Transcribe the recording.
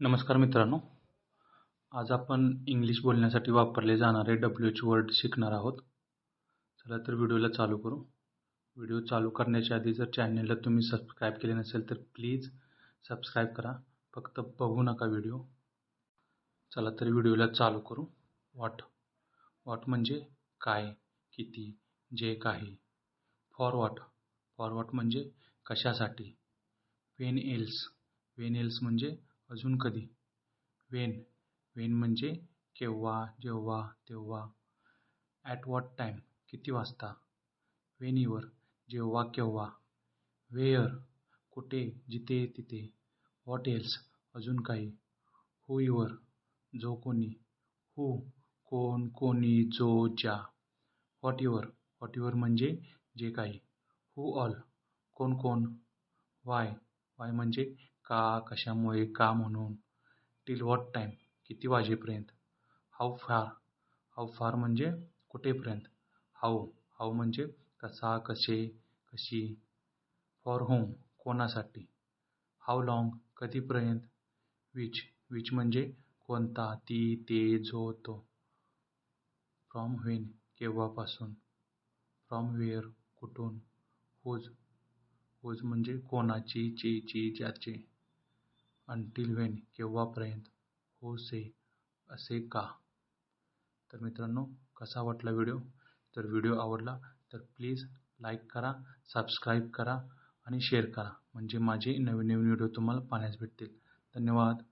नमस्कार मित्रांनो. आज आपण इंग्लिश बोलण्यासाठी वापरले जाणारे डब्ल्यूचे वर्ड शिकणार आहोत. चला तर व्हिडिओला चालू करू. व्हिडिओ चालू करण्याच्या आधी जर चॅनलला तुम्ही सबस्क्राईब केले नसेल तर प्लीज सबस्क्राईब करा. फक्त बघू नका व्हिडिओ. चला तर व्हिडिओला चालू करू. वॉट वॉट म्हणजे काय? किती? जे काही? फॉर वॉट फॉर वॉट म्हणजे कशासाठी? वेन एल्स वेन एल्स म्हणजे अजून कधी? वेन. वेन म्हणजे केव्हा जेव्हा तेव्हा. ॲट वॉट टाईम किती वाजता? वेन युअर जेव्हा केव्हा? वेअर. कुठे? जिथे तिथे. What else? अजून काही. हू युअर जो कोणी. हू. कोण कोणी जो ज्या. व्हॉट युअर व्हॉट युअर म्हणजे जे काही. Who all. कोण कोण? वाय. वाय म्हणजे का कशामुळे का म्हणून? टिल व्हॉट टाईम किती वाजेपर्यंत? हाऊ फार हाऊ फार म्हणजे कुठेपर्यंत? हाऊ हाऊ म्हणजे कसा कसे कशी? फॉर होम कोणासाठी? हाऊ लाँग कधीपर्यंत? विच विच म्हणजे कोणता ती ते जो तो. फ्रॉम व्हेन केव्हापासून? फ्रॉम वेअर कुठून? हुज हुज म्हणजे कोणाची ची ची ज्याचे. अंटील वेन केव्हापर्यंत हो से असे का? तर मित्रांनो कसा वाटला व्हिडिओ? तर व्हिडिओ आवडला तर प्लीज लाईक करा सबस्क्राईब करा आणि शेअर करा. म्हणजे माझे नवीन नवीन व्हिडिओ तुम्हाला पाहण्यास भेटतील. धन्यवाद.